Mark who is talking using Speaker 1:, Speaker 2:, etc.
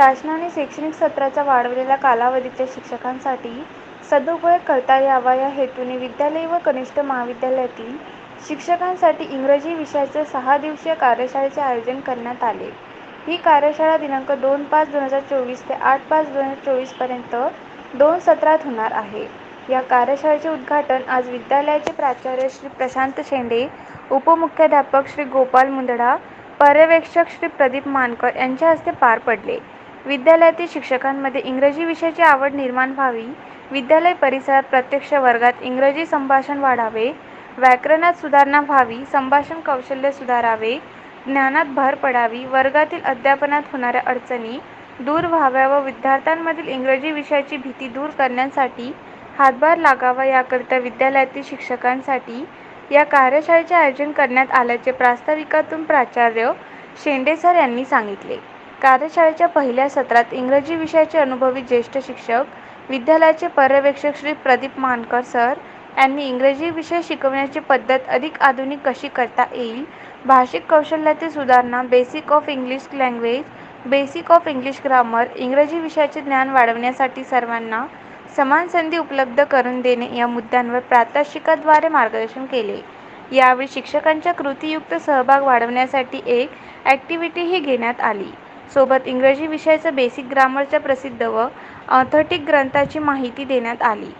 Speaker 1: शासनाने शैक्षणिक सत्राचा वाढवलेल्या कालावधीच्या शिक्षकांसाठी सदुपयोग करता यावा या हेतूने विद्यालय व कनिष्ठ महाविद्यालयातील शिक्षकांसाठी इंग्रजी विषयाच्या सहा दिवसीय कार्यशाळेचे आयोजन करण्यात आले. ही कार्यशाळा दिनांक दोन पाच दोन हजार चोवीस ते आठ पाच दोन हजार चोवीसपर्यंत दोन सत्रात होणार आहे. या कार्यशाळेचे उद्घाटन आज विद्यालयाचे प्राचार्य श्री प्रशांत शेंडे, उपमुख्याध्यापक श्री गोपाल मुंदडा, पर्यवेक्षक श्री प्रदीप मानकर यांच्या हस्ते पार पडले. विद्यालयातील शिक्षकांमध्ये इंग्रजी विषयाची आवड निर्माण व्हावी, विद्यालय परिसरात प्रत्यक्ष वर्गात इंग्रजी संभाषण वाढावे, व्याकरणात सुधारणा व्हावी, संभाषण कौशल्य सुधारावे, ज्ञानात भर पडावी, वर्गातील अध्यापनात होणाऱ्या अडचणी दूर व्हाव्या व विद्यार्थ्यांमधील इंग्रजी विषयाची भीती दूर करण्यासाठी हातभार लागावा याकरिता विद्यालयातील शिक्षकांसाठी या कार्यशाळेचे आयोजन करण्यात आल्याचे प्रास्ताविकातून प्राचार्य शेंडे सर यांनी सांगितले. कार्यशाळेच्या पहिल्या सत्रात इंग्रजी विषयाचे अनुभवी ज्येष्ठ शिक्षक, विद्यालयाचे पर्यवेक्षक श्री प्रदीप मानकर सर यांनी इंग्रजी विषय शिकवण्याची पद्धत अधिक आधुनिक कशी करता येईल, भाषिक कौशल्यातील सुधारणा, basic of English language, basic of English grammar, इंग्रजी विषयाचे ज्ञान वाढवण्यासाठी सर्वांना समान संधी उपलब्ध करून देणे या मुद्द्यांवर प्रात्यक्षिकाद्वारे मार्गदर्शन केले. यावेळी शिक्षकांच्या कृतीयुक्त सहभाग वाढवण्यासाठी एक ॲक्टिव्हिटीही घेण्यात आली. सोबत इंग्रजी विषयाच्या बेसिक ग्रामरच्या प्रसिद्ध व ऑथेंटिक ग्रंथाची माहिती देण्यात आली.